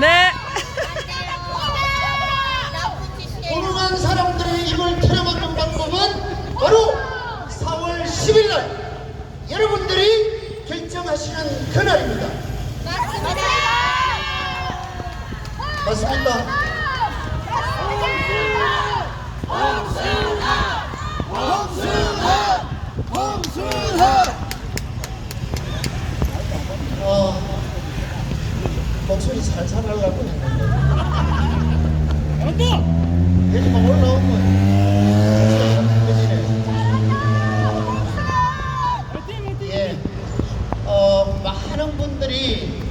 네. 훌륭한 사람들의 입을 틀어막는 방법은 바로 4월 10일 날 여러분들이 결정하시는 그날입니다. 맞습니까? 어, 목소리 살살 하려고 했는데 예, 어, 많은 분들이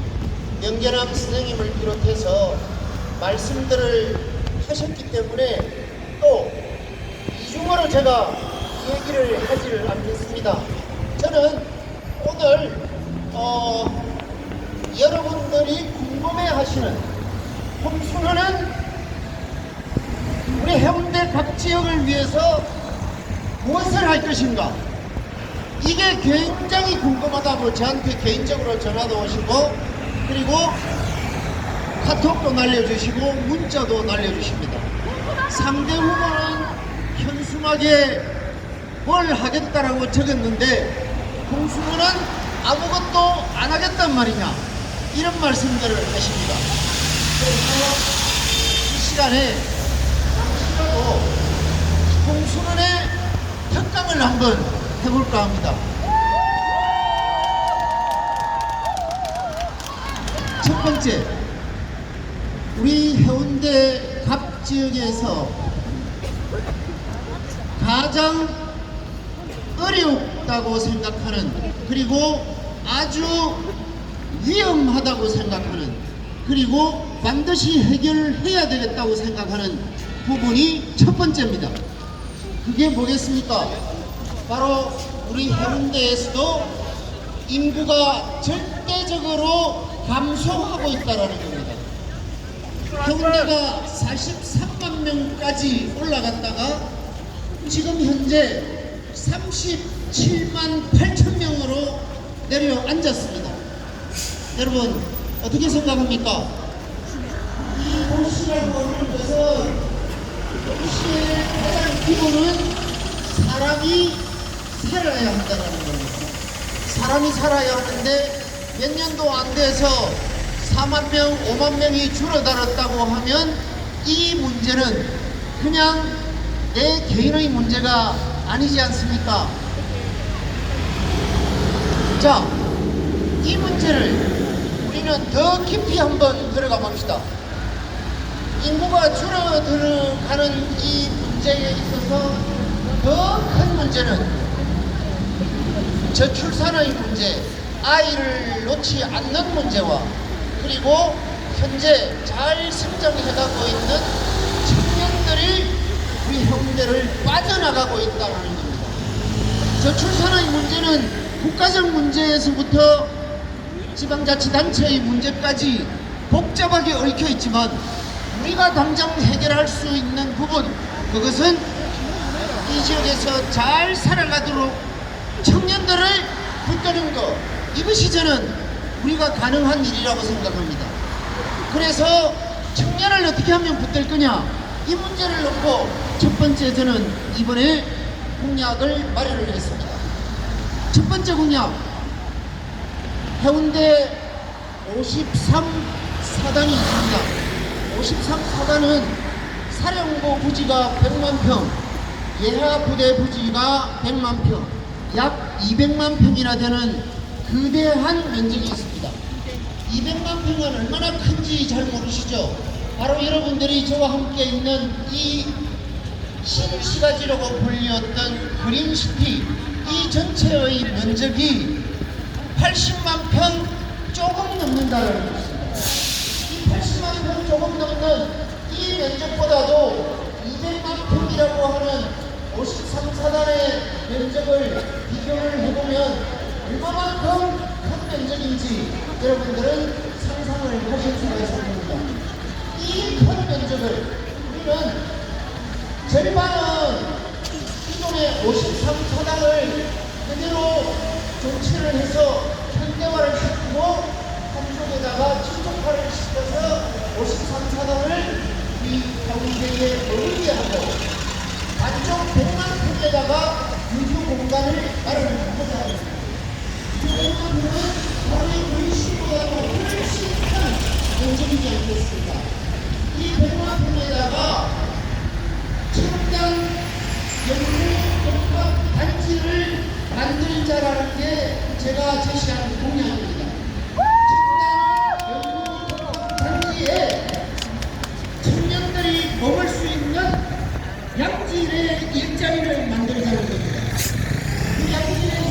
명견함 선생님을 비롯해서 말씀들을 하셨기 때문에 또 이중어로 제가 얘기를 하지를 않겠습니다. 저는 오늘 어, 여러분들이 궁금해하시는 홍순호는 우리 해운대 각 지역을 위해서 무엇을 할 것인가? 이게 굉장히 궁금하다고 저한테 개인적으로 전화도 오시고 그리고 카톡도 날려주시고 문자도 날려주십니다. 상대 후보는 현수막에 뭘 하겠다라고 적었는데 홍수호는 아무것도 안 하겠단 말이냐 이런 말씀들을 하십니다. 그래서 이 시간에 잠시라도 홍수문의 특강을 한번 해볼까 합니다. 첫 번째, 우리 해운대 갑 지역에서 가장 어렵다고 생각하는 그리고 아주 위험하다고 생각하는 그리고 반드시 해결해야 되겠다고 생각하는 부분이 첫 번째입니다. 그게 뭐겠습니까? 바로 우리 해운대에서도 인구가 절대적으로 감소하고 있다는 겁니다. 해운대가 43만 명까지 올라갔다가 지금 현재 37만 8천 명으로 내려앉았습니다. 여러분 어떻게 생각합니까? 이 도시라고 하는 것은 도시의 가장 기본은 사람이 살아야 한다는 겁니다. 사람이 살아야 하는데 몇 년도 안 돼서 4만 명, 5만 명이 줄어들었다고 하면 이 문제는 그냥 내 개인의 문제가 아니지 않습니까? 자, 이 문제를 우리는 더 깊이 한번 들어가 봅시다. 인구가 줄어들어가는 이 문제에 있어서 더 큰 문제는 저출산의 문제, 아이를 놓지 않는 문제와 그리고 현재 잘 성장해가고 있는 청년들이 해운대를 빠져나가고 있다는 겁니다. 저출산의 문제는 국가적 문제에서부터 지방자치단체의 문제까지 복잡하게 얽혀 있지만 우리가 당장 해결할 수 있는 부분 그것은 이 지역에서 잘 살아가도록 청년들을 붙드는 것 이것이 저는 우리가 가능한 일이라고 생각합니다. 그래서 청년을 어떻게 하면 붙들 거냐 이 문제를 놓고 첫 번째 저는 이번에 공약을 마련을 했습니다. 첫 번째 공약 해운대 53사단이 있습니다. 53사단은 사령부 부지가 100만 평, 예하 부대 부지가 100만 평, 약 200만 평이나 되는 거대한 면적이 있습니다. 200만 평은 얼마나 큰지 잘 모르시죠? 바로 여러분들이 저와 함께 있는 이 신시가지라고 불렸던 그린시티 이 전체의 면적이 80만 평 조금 넘는다는 것입니다. 이 80만 평 조금 넘는 이 면적보다도 200만 평이라고 하는 53사단의 면적을 비교를 해보면 얼마만큼 큰 면적인지 여러분들은 상상을 하실 수가 있을 겁니다. 이 큰 면적을 우리는 절반은 기존의 53사단을 그대로 조치를 해서 현대화를 시키고 한쪽에다가 친족화를 시켜서 53사단을 이 가운데에 어울리게 하고 안쪽 100만 평에다가 유휴 공간을 마련하고자 합니다. 이 100만 평은 하루의 근시보다도 훨씬 큰 면적이지 않겠습니까? 이 100만 평에다가 첨단 연구 공학 단지를 만들자라는 게 제가 제시한 공약입니다. 양질의 일자리를 만들자는 겁니다. 그 양질